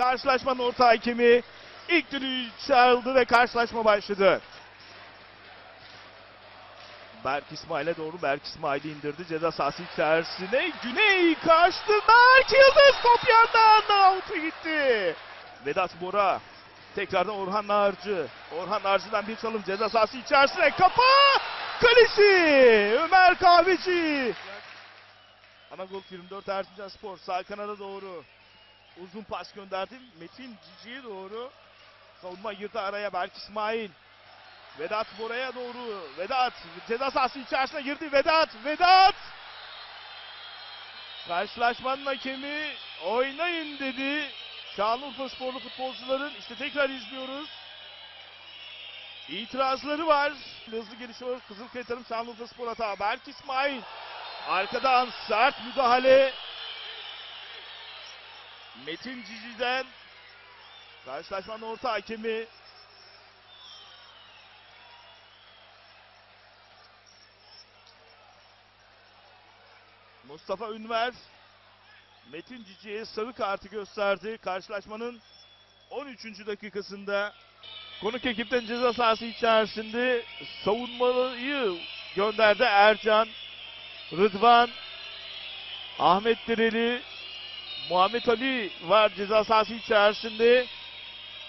Karşılaşmanın orta hakemi ilk düdüğü çaldı ve karşılaşma başladı. Berk İsmail'e doğru Berk İsmail'i indirdi. Ceza sahası içerisine. Güney kaçtı. Berk Yıldız top yandan out'a gitti. Vedat Bora. Tekrardan Orhan Narcı. Orhan Narcı'dan bir çalım ceza sahası içerisine. Kafa! Kalesi! Ömer Kahveci. Anagol 24 Erzincan Spor sağ kanada doğru. Uzun pas gönderdi. Metin Cici'ye doğru. Savunma girdi araya Berk İsmail. Vedat Bora'ya doğru. Vedat ceza sahası içerisine girdi. Vedat, Vedat. Karşılaşmanın hakemi oynayın dedi. Şanlıurfa sporlu futbolcuların işte tekrar izliyoruz. İtirazları var. Hızlı gelişiyor. Kızılkaya Tarım Şanlıurfa Spor hata. Berk İsmail. Arkadan sert müdahale. Metin Cici'den. Karşılaşmanın orta hakemi Mustafa Ünver Metin Cici'ye sarı kartı gösterdi. Karşılaşmanın 13. dakikasında konuk ekipten ceza sahası içerisinde savunmayı gönderdi Ercan, Rıdvan, Ahmet Direli, Muhammed Ali var ceza sahası içerisinde.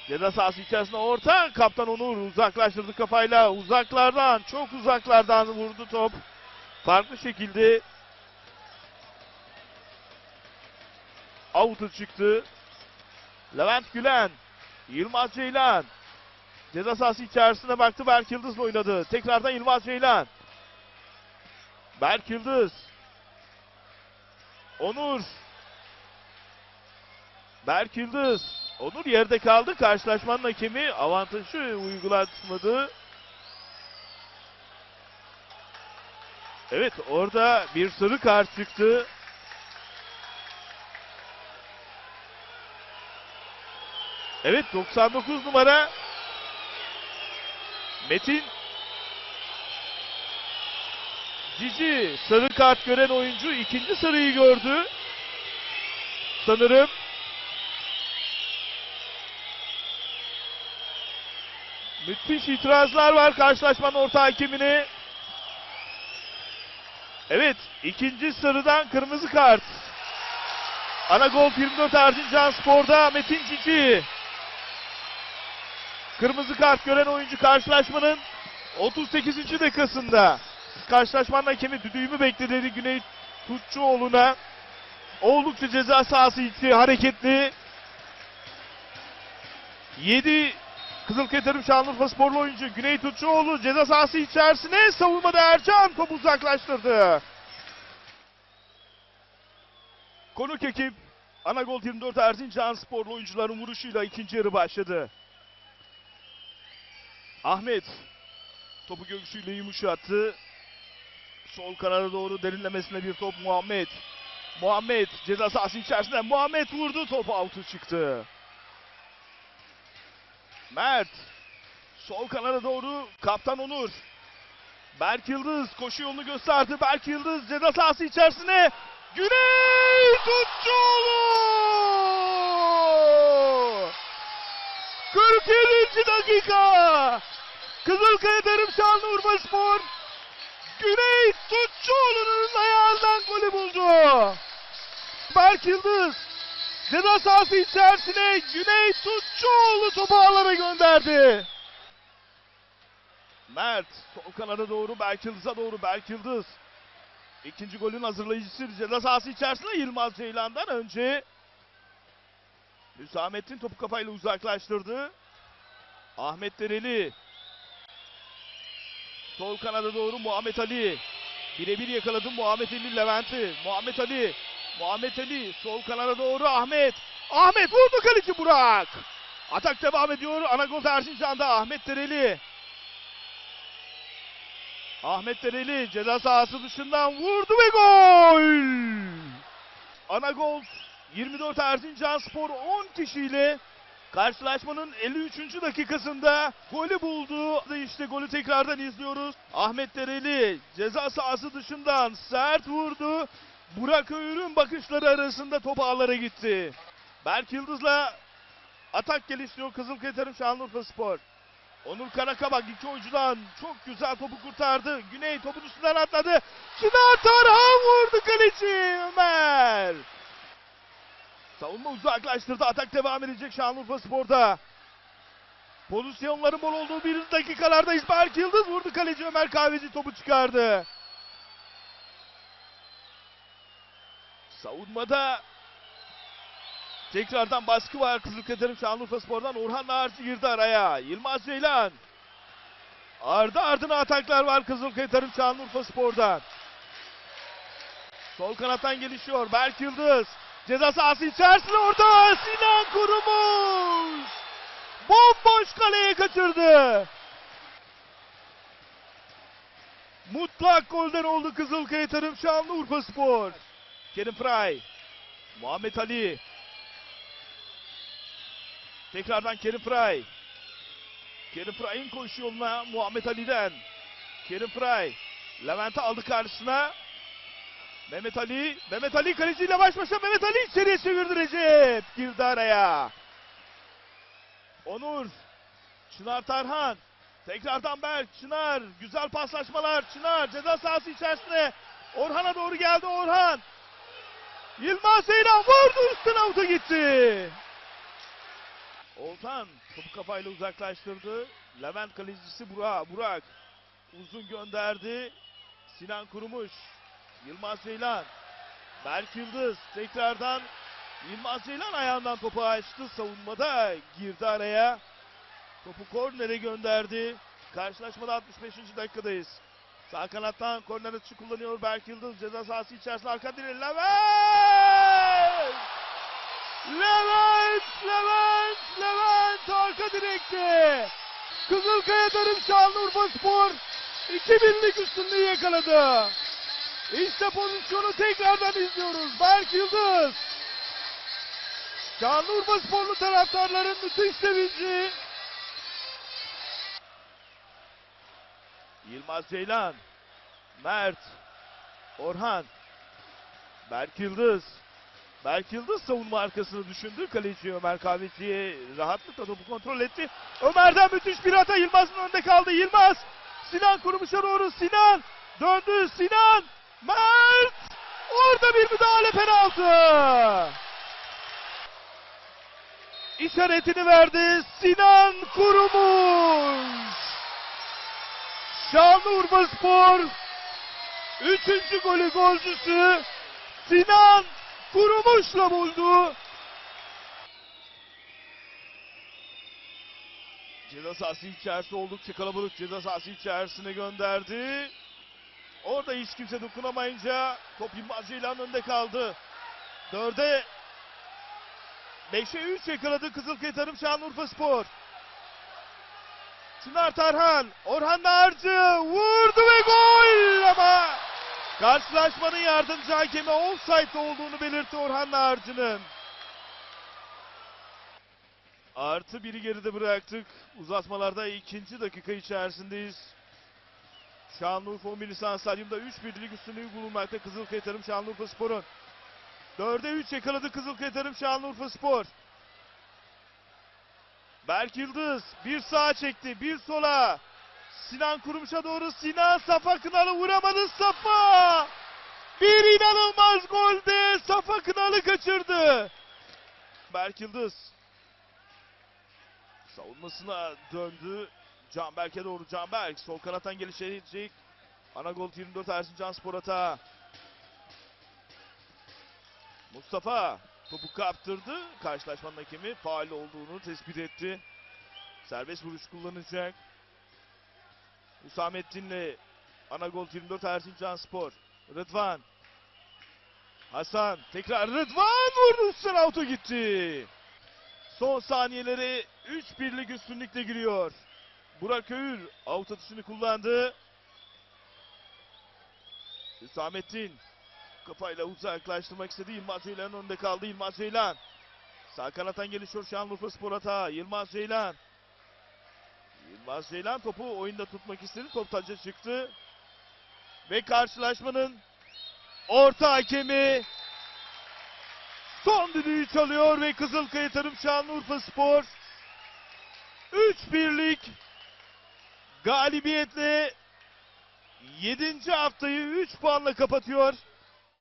Ceza sahası içerisinde orta kaptan Onur uzaklaştırdı kafayla uzaklardan çok uzaklardan vurdu top. Farklı şekilde out'a çıktı. Levent Gülen, Yılmaz Ceylan. Ceza sahası içerisine baktı Berk Yıldız'la oynadı. Tekrardan Yılmaz Ceylan. Berk Yıldız. Onur. Berk Yıldız. Onur yerde kaldı. Karşılaşmanın hakemi avantajı uygulatmadı. Evet orada bir sarı kart çıktı. Evet 99 numara Metin Cici sarı kart gören oyuncu ikinci sarıyı gördü. Sanırım Müthiş itirazlar var karşılaşmanın orta hakemine. Evet ikinci sarıdan kırmızı kart. Ana gol 24 Erzincan Spor'da Metin Cici. Kırmızı kart gören oyuncu karşılaşmanın 38. dakikasında. Karşılaşmanın hakemi düdüğümü bekledi Güney Tutçuoğlu'na. Oldukça ceza sahası içi hareketli. 7 Kızılkaya Tarım Şanlıurfa sporlu oyuncu Güney Tutçuoğlu ceza sahası içerisine savunmada Ercan topu uzaklaştırdı. Konuk ekip Anagol 24 Erzincan sporlu oyuncuların vuruşuyla ikinci yarı başladı. Ahmet topu göğsüyle yumuşattı. Sol kanada doğru derinlemesine bir top Muhammed. Muhammed ceza sahası içerisinde Muhammed vurdu top altı çıktı. Mert sol kanada doğru kaptan Onur. Berk Yıldız koşu yolunu gösterdi. Berk Yıldız ceza sahası içerisine Güney Tutçoğlu! 47. dakika! Kızılkaya Tarım Şanlıurfa Spor Güney Tutçuoğlu'nun ayağından golü buldu. Berk Yıldız ceza sahası içerisine Güney Tutçuoğlu topu ağlara gönderdi. Mert sol kanada doğru Berk Yıldız'a doğru Berk Yıldız. İkinci golün hazırlayıcısı ceza sahası içerisinde Yılmaz Ceylan'dan önce Hüsamettin topu kafayla uzaklaştırdı. Ahmet Dereli. Sol kanada doğru Muhammed Ali. Birebir yakaladı Muhammed Ali Levent'i. Muhammed Ali. Muhammed Ali sol kanada doğru Ahmet. Ahmet vurdu kaleci Burak. Atak devam ediyor. Anagol Erzincan'da Ahmet Dereli. Ahmet Dereli ceza sahası dışından vurdu ve gol. Anagol 24 Erzincan Spor 10 kişiyle karşılaşmanın 53. dakikasında golü buldu. İşte golü tekrardan izliyoruz. Ahmet Dereli ceza sahası dışından sert vurdu. Burak Öğür'ün bakışları arasında top ağlara gitti. Berk Yıldız'la Atak geliştiriyor Kızılkaya Tarım Şanlıurfa Spor. Onur Karakabak iki oyuncudan çok güzel topu kurtardı. Güney topun üstünden atladı. Çınar Tarhan vurdu kaleci Ömer. Savunma uzaklaştırdı. Atak devam edecek Şanlıurfa Spor'da. Pozisyonların bol olduğu bir dakikalardayız. Berk Yıldız vurdu kaleci Ömer Kahveci topu çıkardı. Savunmada tekrardan baskı var Kızılkaya Şanlıurfa Spor'dan. Orhan Ağarcı girdi araya. Yılmaz Ceylan. Ardı ardına ataklar var Kızılkaya Şanlıurfa Spor'dan. Sol kanattan gelişiyor. Berk Yıldız. Ceza sahası içerisinde orada Sinan Kurumuş. Bomboş kaleye kaçırdı. Mutlak golden oldu Kızılkaya Tarım Şanlıurfa Spor. Kerim Fry. Muhammed Ali. Tekrardan Kerim Fry. Kerim Fry'in koşu yoluna Muhammed Ali'den. Kerim Fry. Levent'i aldı karşısına. Mehmet Ali. Mehmet Ali kaleciyle baş başa. Mehmet Ali içeriye çevirdi Recep. Girdi araya. Onur. Çınar Tarhan. Tekrardan Berk. Çınar. Güzel paslaşmalar. Çınar ceza sahası içerisinde. Orhan'a doğru geldi Orhan. Yılmaz Seyran vurdu üstüne avuta gitti. Oltan topu kafayla uzaklaştırdı. Levent kalecisi Burak. Burak uzun gönderdi. Sinan Kurumuş. Yılmaz Ceylan. Berk Yıldız tekrardan Yılmaz Ceylan ayağından topu açtı. Savunmada girdi araya. Topu kornere gönderdi. Karşılaşmada 65. dakikadayız. Sağ kanattan korner atışı kullanıyor Berk Yıldız. Ceza sahası içerisinde arka direğe Levent! Levent! Levent! Levent! Arka direkte! Kızılkaya Tarım Şanlıurfa Spor 2000'lik üstünlüğü yakaladı. İşte pozisyonu tekrardan izliyoruz. Berk Yıldız. Şanlıurfa Sporlu taraftarların müthiş sevinci. Yılmaz Ceylan. Mert. Orhan. Berk Yıldız. Berk Yıldız savunma arkasını düşündü. Kaleci Ömer Kahveci'ye rahatlıkla topu kontrol etti. Ömer'den müthiş bir hata. Yılmaz'ın önünde kaldı. Yılmaz. Sinan Kurumuş'a doğru. Sinan. Döndü. Sinan. Mert. Orada bir müdahale penaltı. İşaretini verdi. Sinan Kurumuş. Şanlıurfa Spor. Üçüncü golü golcüsü Sinan Kurumuş'la buldu. Ceza sahası içerisi oldukça kalabalık ceza sahası içerisine gönderdi. Orada hiç kimse dokunamayınca top Yılmaz Ceylan'ın önünde kaldı. Dörde 5'e 3 yakaladı Kızılkaya Tarım Şanlıurfa Spor. Çınar Tarhan, Orhan Narcı vurdu ve gol ama karşılaşmanın yardımcı hakemi offside olduğunu belirtti Orhan Narcı'nın. Artı biri geride bıraktık. Uzatmalarda ikinci dakika içerisindeyiz. Şanlıurfa 11 Lisans Stadyum'da 3 birlik üstünlüğü bulunmakta Kızılkaya Tarım Şanlıurfa Spor'un. 4'e 3 yakaladı Kızılkaya Tarım Şanlıurfa Spor. Berk Yıldız bir sağa çekti bir sola. Sinan Kurumuş'a doğru Sinan Safa Kınalı vuramadı Safa. Bir inanılmaz golde Safa Kınalı kaçırdı. Berk Yıldız savunmasına döndü. Canberk'e doğru Canberk sol kanattan gelişecek. Ana gol 24 Ersin Canspor atağı. Mustafa topu kaptırdı. Karşılaşmanın hakemi faal olduğunu tespit etti. Serbest vuruş kullanacak. Hüsamettin'le ana gol 24 Ersin Canspor. Rıdvan. Hasan tekrar Rıdvan vurdu üstten auto gitti. Son saniyeleri 3 birlik üstünlükle giriyor. Burak Öğür out atışını kullandı. Hüsamettin kafayla uzaklaştırmak istedi. Yılmaz Ceylan'ın önünde kaldı. Yılmaz Ceylan. Sağ kanattan gelişiyor Şanlıurfa Spor hata. Yılmaz Ceylan. Yılmaz Ceylan topu oyunda tutmak istedi. Top taca çıktı. Ve karşılaşmanın orta hakemi son düdüğü çalıyor ve Kızılkaya Tarım Şanlıurfa Spor 3-1'lik galibiyetle 7. haftayı 3 puanla kapatıyor.